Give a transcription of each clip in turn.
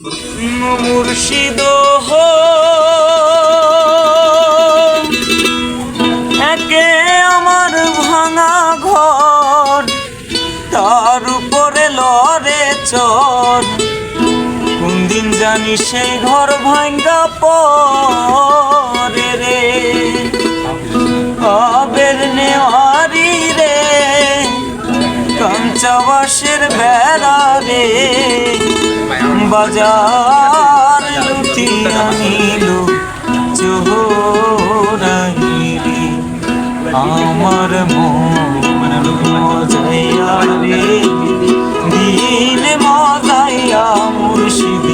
মুর্শিদ হো। একে আমার ভাঙা ঘর, তার উপরে লরে চর। কোন দিন জানি সেই ঘর ভাঙ্গা কাঞ্চাবাসের বেড়া রে। বাজার লুটি আনিল চোরাইরে আমার মন মজাইয়া রে। দিল মজাইয়া মুর্শিদ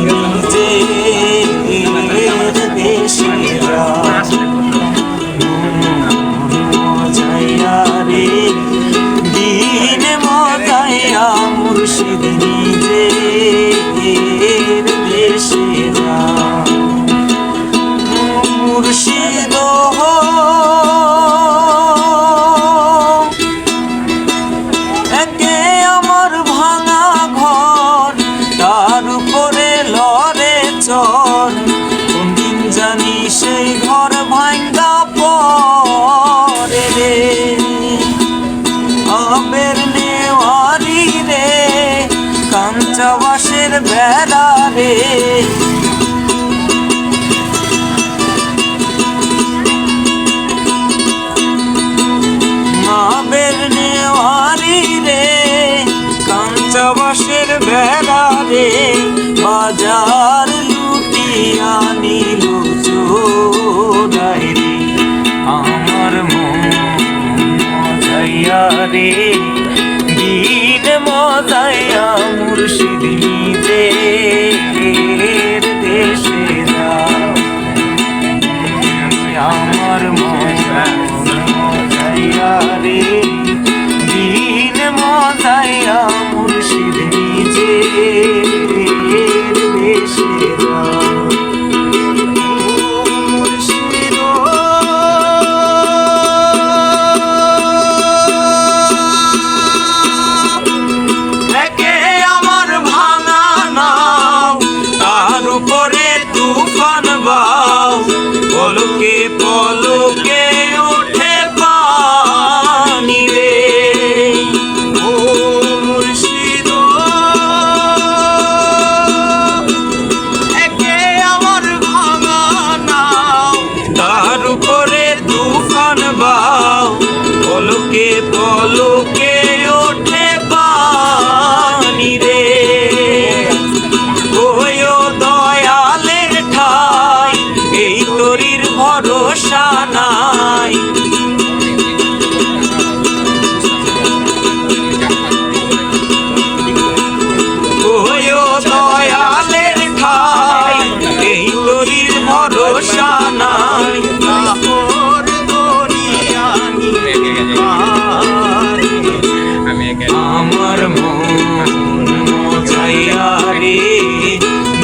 কাঞ্চাবাসের আমার মজাইয়া রে দিন মজাইয়া মুর্শিদ নিজে আমার মন মজাইয়া রে।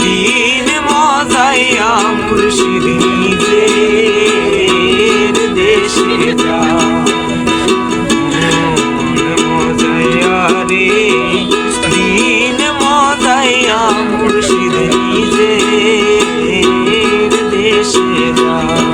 দিন মজাইয়া মুর্শিদ নিজের দেশে যা। মজাইয়া রে। দিন মজাইয়া মুর্শিদ নিজের দেশে যা।